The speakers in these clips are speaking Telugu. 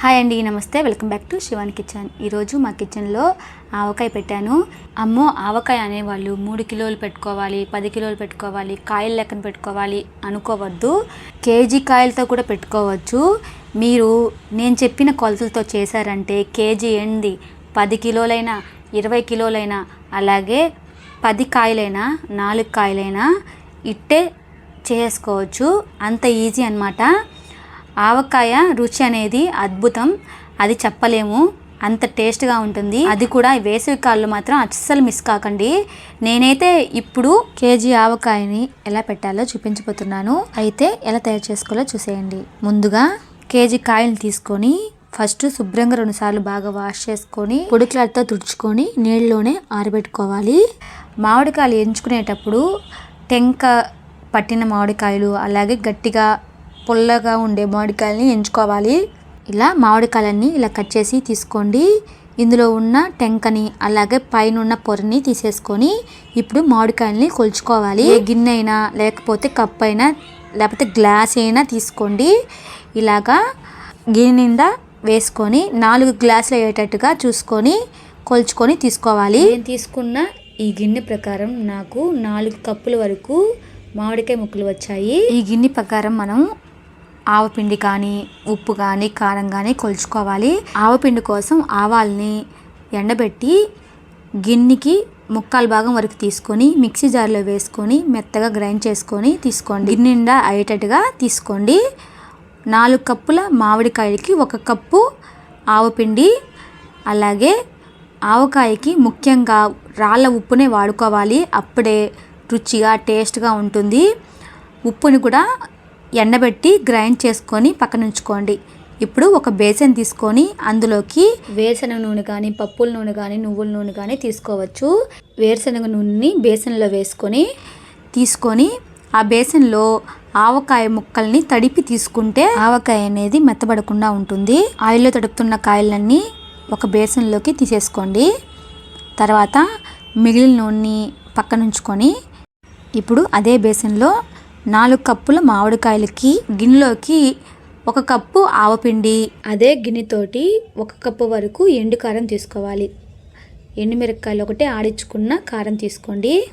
హాయ్ అండి నమస్తే. Welcome back to Shivan kitchen. ఈరోజు మా కిచెన్లో ఆవకాయ పెట్టాను. అమ్మో ఆవకాయ అనేవాళ్ళు మూడు కిలోలు పెట్టుకోవాలి పది కిలోలు పెట్టుకోవాలి కాయలు లెక్కన పెట్టుకోవాలి అనుకోవద్దు. కేజీ కాయలతో కూడా పెట్టుకోవచ్చు. మీరు నేను చెప్పిన కొలతలతో చేశారంటే కేజీ ఎండి పది కిలోలైనా ఇరవై కిలోలైనా అలాగే పది కాయలైనా నాలుగు కాయలైనా ఇట్టే చేసుకోవచ్చు. అంత ఈజీ అనమాట ఆవకాయ రుచి అనేది అద్భుతం. అది చెప్పలేము. అంత టేస్ట్గా ఉంటుంది. అది కూడా వేసవి కాళ్ళు మాత్రం అస్సలు మిస్ కాకండి. నేనైతే ఇప్పుడు కేజీ ఆవకాయని ఎలా పెట్టాలో చూపించబోతున్నాను. అయితే ఎలా తయారు చేసుకోవాలో చూసేయండి. ముందుగా కేజీ కాయలు తీసుకొని ఫస్ట్ శుభ్రంగా రెండుసార్లు బాగా వాష్ చేసుకొని పొడి క్లాత్తో తుడుచుకొని నీళ్ళలోనే ఆరబెట్టుకోవాలి. మామిడికాయలు ఎంచుకునేటప్పుడు టెంక పట్టిన మామిడికాయలు అలాగే గట్టిగా పుల్లగా ఉండే మామిడికాయలని ఎంచుకోవాలి. ఇలా మామిడికాయలన్నీ ఇలా కట్ చేసి తీసుకోండి. ఇందులో ఉన్న టెంకని అలాగే పైన ఉన్న పొరని తీసేసుకొని ఇప్పుడు మామిడికాయల్ని కొలుచుకోవాలి. గిన్నె అయినా లేకపోతే కప్ అయినా లేకపోతే గ్లాస్ అయినా తీసుకోండి. ఇలాగా గిన్నె నిండా వేసుకొని నాలుగు గ్లాసులు అయ్యేటట్టుగా చూసుకొని కొలుచుకొని తీసుకోవాలి. నేను తీసుకున్న ఈ గిన్నె ప్రకారం నాకు నాలుగు కప్పుల వరకు మామిడికాయ ముక్కలు వచ్చాయి. ఈ గిన్నె ప్రకారం మనం ఆవపిండి కానీ ఉప్పు కానీ కారం కానీ కొలుచుకోవాలి. ఆవపిండి కోసం ఆవాల్ని ఎండబెట్టి గిన్నెకి ముక్కాల భాగం వరకు తీసుకొని మిక్సీ జార్లో వేసుకొని మెత్తగా గ్రైండ్ చేసుకొని తీసుకోండి. గిన్నె నిండా అయ్యేటట్టుగా తీసుకోండి. నాలుగు కప్పుల మామిడికాయలకి ఒక కప్పు ఆవపిండి అలాగే ఆవకాయకి ముఖ్యంగా రాళ్ళ ఉప్పునే వాడుకోవాలి. అప్పుడే రుచిగా టేస్ట్గా ఉంటుంది. ఉప్పుని కూడా ఎండబెట్టి గ్రైండ్ చేసుకొని పక్కన ఉంచుకోండి. ఇప్పుడు ఒక బేసన్ తీసుకొని అందులోకి వేరుశనగ నూనె కానీ పప్పుల నూనె కానీ నువ్వుల నూనె కానీ తీసుకోవచ్చు. వేరుశనగ నూనెని బేసన్లో వేసుకొని తీసుకొని ఆ బేసన్లో ఆవకాయ ముక్కల్ని తడిపి తీసుకుంటే ఆవకాయ అనేది మెత్తబడకుండా ఉంటుంది. ఆయిల్లో తడుపుతున్న కాయలన్నీ ఒక బేసన్లోకి తీసేసుకోండి. తర్వాత మిగిలిన నూనెని పక్కన ఉంచుకొని ఇప్పుడు అదే బేసన్లో నాలుగు కప్పుల మామిడికాయలకి గిన్నెలోకి ఒక కప్పు ఆవపిండి అదే గిన్నెతోటి ఒక కప్పు వరకు ఎండు కారం తీసుకోవాలి. ఎండుమిరపకాయలు ఒకటి ఆడించుకున్న కారం తీసుకోండి.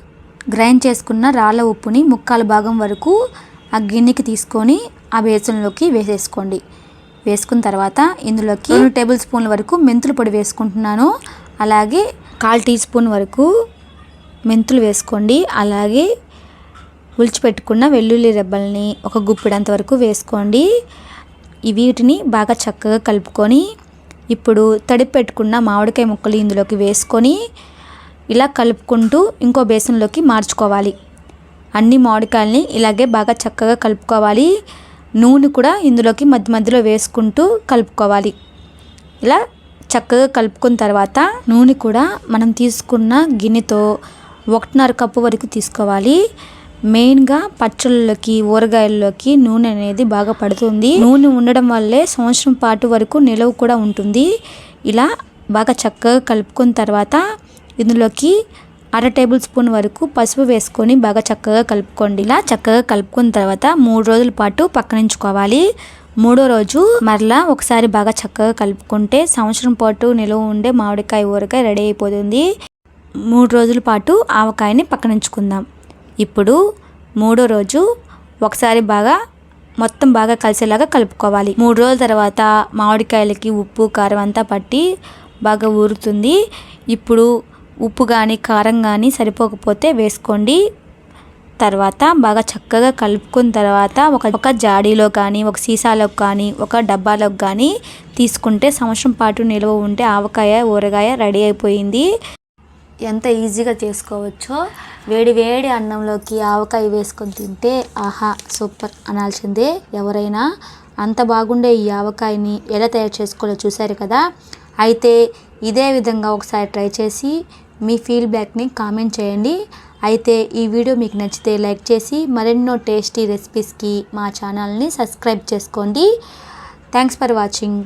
గ్రైండ్ చేసుకున్న రాళ్ళ ఉప్పుని ముక్కాల భాగం వరకు ఆ గిన్నెకి తీసుకొని ఆ బేసన్లోకి వేసేసుకోండి. వేసుకున్న తర్వాత ఇందులోకి రెండు టేబుల్ స్పూన్ల వరకు మెంతుల పొడి వేసుకుంటున్నాను. అలాగే కాల్ టీ స్పూన్ వరకు మెంతులు వేసుకోండి. అలాగే ఉల్చిపెట్టుకున్న వెల్లుల్లి రెబ్బల్ని ఒక గుప్పిడంత వరకు వేసుకోండి. వీటిని బాగా చక్కగా కలుపుకొని ఇప్పుడు తడిపి పెట్టుకున్న మామిడికాయ ముక్కలు ఇందులోకి వేసుకొని ఇలా కలుపుకుంటూ ఇంకో బేసన్లోకి మార్చుకోవాలి. అన్ని మామిడికాయల్ని ఇలాగే బాగా చక్కగా కలుపుకోవాలి. నూనె కూడా ఇందులోకి మధ్య మధ్యలో వేసుకుంటూ కలుపుకోవాలి. ఇలా చక్కగా కలుపుకున్న తర్వాత నూనె కూడా మనం తీసుకున్న గిన్నెతో ఒకటిన్నర కప్పు వరకు తీసుకోవాలి. మెయిన్గా పచ్చళ్ళలోకి ఊరగాయల్లోకి నూనె అనేది బాగా పడుతుంది. నూనె ఉండడం వల్లే సంవత్సరం పాటు వరకు నిలవ కూడా ఉంటుంది. ఇలా బాగా చక్కగా కలుపుకున్న తర్వాత ఇందులోకి అర టేబుల్ స్పూన్ వరకు పసుపు వేసుకొని బాగా చక్కగా కలుపుకోండి. ఇలా చక్కగా కలుపుకున్న తర్వాత మూడు రోజుల పాటు పక్కనుంచుకోవాలి. మూడో రోజు మరలా ఒకసారి బాగా చక్కగా కలుపుకుంటే సంవత్సరం పాటు నిలువ ఉండే మామిడికాయ ఊరగాయ రెడీ అయిపోతుంది. మూడు రోజుల పాటు ఆవకాయని పక్కనుంచుకుందాం. ఇప్పుడు మూడో రోజు ఒకసారి బాగా మొత్తం బాగా కలిసేలాగా కలుపుకోవాలి. మూడు రోజుల తర్వాత మామిడికాయలకి ఉప్పు కారం అంతా పట్టి బాగా ఊరుతుంది. ఇప్పుడు ఉప్పు కానీ కారం కానీ సరిపోకపోతే వేసుకోండి. తర్వాత బాగా చక్కగా కలుపుకున్న తర్వాత ఒక ఒక జాడీలో కానీ ఒక సీసాలో కానీ ఒక డబ్బాలోకి కానీ తీసుకుంటే సంవత్సరం పాటు నిల్వ ఉంటే ఆవకాయ ఊరగాయ రెడీ అయిపోయింది. ఎంత ఈజీగా చేసుకోవచ్చో వేడి వేడి అన్నంలోకి ఆవకాయ వేసుకొని తింటే ఆహా సూపర్ అనాల్సిందే. ఎవరైనా అంత బాగుండే ఈ ఆవకాయని ఎలా తయారు చేసుకోవాలో చూశారు కదా? అయితే ఇదే విధంగా ఒకసారి ట్రై చేసి మీ ఫీడ్బ్యాక్ని కామెంట్ చేయండి. అయితే ఈ వీడియో మీకు నచ్చితే లైక్ చేసి మరెన్నో టేస్టీ రెసిపీస్కి మా ఛానల్ని సబ్స్క్రైబ్ చేసుకోండి. Thanks for watching.